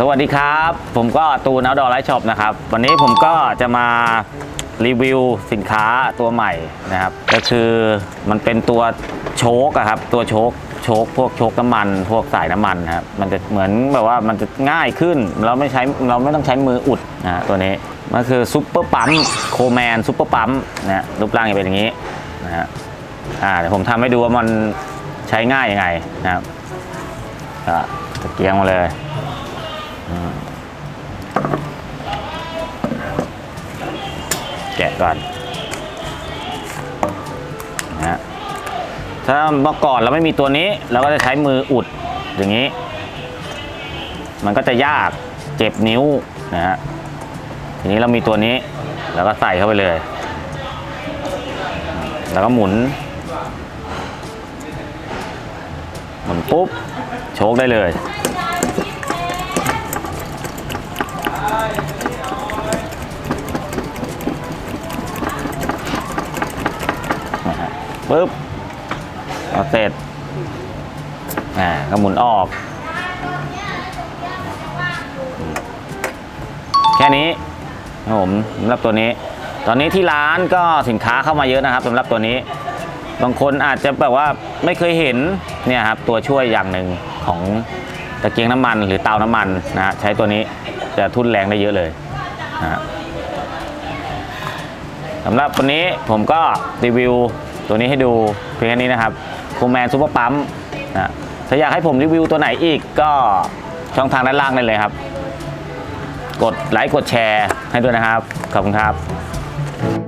สวัสดีครับ ผมก็ตูน Outdoor Light Shop นะครับ วันนี้ผมก็จะมารีวิวสินค้าตัวใหม่นะครับ ก็คือมันเป็นตัวโชคครับ ตัวโชคโชคพวกโชคน้ำมัน พวกสายน้ำมันนะครับ มันจะเหมือนแบบว่ามันจะง่ายขึ้น เราไม่ใช้เราไม่ต้องใช้มืออุดนะตัวนี้ มันคือซุปเปอร์ปั๊มโคแมนซุปเปอร์ปั๊มนะฮะรูปร่างจะเป็นอย่างนี้นะฮะอ่าเดี๋ยวผมทำให้ดูว่ามันใช้ง่ายยังไงนะครับก็ตะเกียงมาเลย แกะก่อนนะฮะถ้าเมื่อก่อนเราไม่มีตัวนี้เราก็จะใช้มืออุดอย่างนี้ มันก็จะยากเจ็บนิ้วนะฮะทีนี้เรามีตัวนี้เราก็ใส่เข้าไปเลย แล้วก็หมุน หมุนปุ๊บ โชคได้เลย นะฮะ ปึ๊บเอาเสร็จอ่าก็หมุนออก แค่นี้ครับผมสำหรับตัวนี้ ตอนนี้ที่ร้านก็สินค้าเข้ามาเยอะนะครับสำหรับตัวนี้ บางคนอาจจะแบบว่าไม่เคยเห็นเนี่ยครับตัวช่วยอย่างหนึ่งของตะเกียงน้ำมันหรือเตาน้ำมันนะฮะใช้ตัวนี้จะทุ่นแรงได้เยอะเลยนะฮะสำหรับวันนี้ผมก็รีวิว ตัวนี้ให้ดูเพียงแค่นี้นะครับคูแมนซูเปอร์ปั๊มนะถ้าอยากให้ผมรีวิวตัวไหนอีกก็ช่องทางด้านล่างได้เลยครับ กดไลค์กดแชร์ให้ด้วยนะครับ ขอบคุณครับ